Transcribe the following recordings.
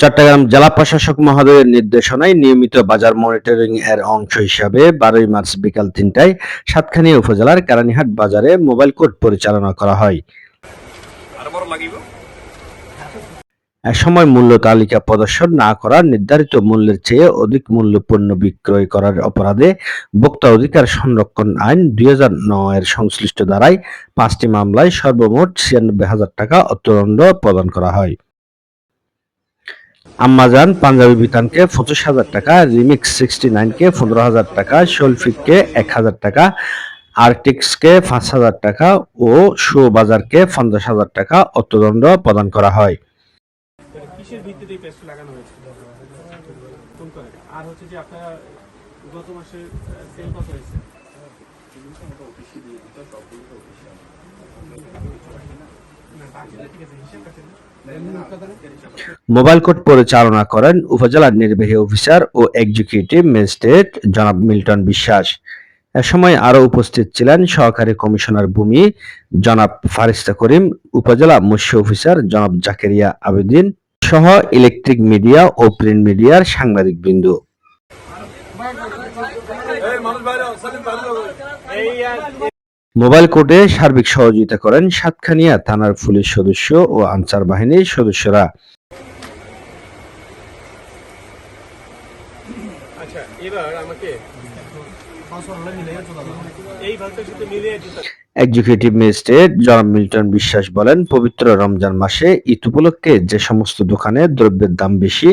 চট্টগ্রাম জেলা প্রশাসক মহোদয়ের নির্দেশনায় নিয়মিত বাজার মনিটরিং এর অংশ হিসাবে বারোই মার্চ বিকাল তিনটায় সাতখানি উপজেলার কেরানীহাট বাজারে মোবাইল কোর্ট পরিচালনা করা হয়। সময় মূল্য তালিকা প্রদর্শন না করা নির্ধারিত মূল্যের চেয়ে অধিক মূল্য পণ্য বিক্রয় করার অপরাধে ভোক্তা অধিকার সংরক্ষণ আইন দুই এর সংশ্লিষ্ট ধারায় পাঁচটি মামলায় সর্বমোট ছিয়ানব্বই হাজার টাকা অর্থদণ্ড প্রদান করা হয়। আম্মাজান পাঞ্জাবি বিতানকে পঁচিশ হাজার টাকা, রিমিক্স সিক্সটি নাইনকে পনেরো হাজার টাকা, শোলফিককে এক হাজার টাকা, আর্টিক্সকে পাঁচ হাজার টাকা ও শো বাজারকে পঞ্চাশ হাজার টাকা অর্থদণ্ড প্রদান করা হয়। কিসের ভিত্তিতে এই পেস্ট লাগানো হয়েছে? করে আর হচ্ছে যে আপনারা গত মাসে সেল কত হয়েছে। মোবাইল কোর্ট পরিচালনা করেন উপজেলা নির্বাহী অফিসার ও এক্সিকিউটিভ ম্যাজিস্ট্রেট জনাব মিল্টন বিশ্বাস। এ সময় আরও উপস্থিত ছিলেন সহকারী কমিশনার ভূমি জনাব ফারিস্তা করিম, উপজেলা মৎস্য অফিসার জনাব জাকেরিয়া আবেদিন সহ ইলেকট্রিক মিডিয়া ও প্রিন্ট মিডিয়ার সাংবাদিক বিন্দু। মোবাইল কোর্টে সার্বিক সহযোগিতা করেন সাতখানিয়া থানার পুলিশ সদস্য ও আনসার বাহিনীর সদস্যরা। আচ্ছা এবার আমাকে এক্সিকিউটিভ ম্যাজিস্ট্রেট জনাব মিল্টন বিশ্বাস বলেন, পবিত্র রমজান মাসে ঈদ উপলক্ষে যে সমস্ত দোকানে দ্রব্যের দাম বেশি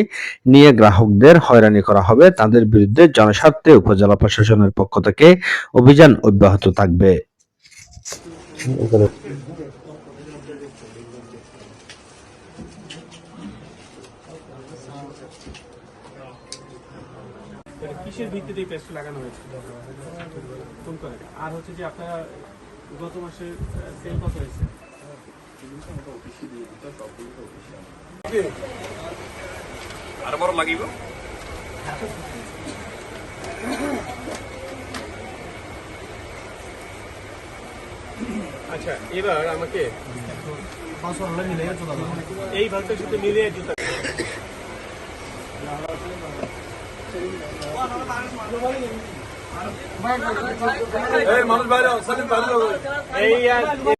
নিয়ে গ্রাহকদের হয়রানি করা হবে, তাদের বিরুদ্ধে জনস্বার্থে উপজেলা প্রশাসনের পক্ষ থেকে অভিযান অব্যাহত থাকবে। কিসের ভিত্তিতে এই পেস্ট লাগানো হয়েছে? কোন করে আর হচ্ছে যে আপনারা গত মাসে সেল কত হয়েছে? আরবার লাগিব? আচ্ছা এবার আমাকে এই ভাগটার সাথে মিলিয়ে এই মানুষ বাইরে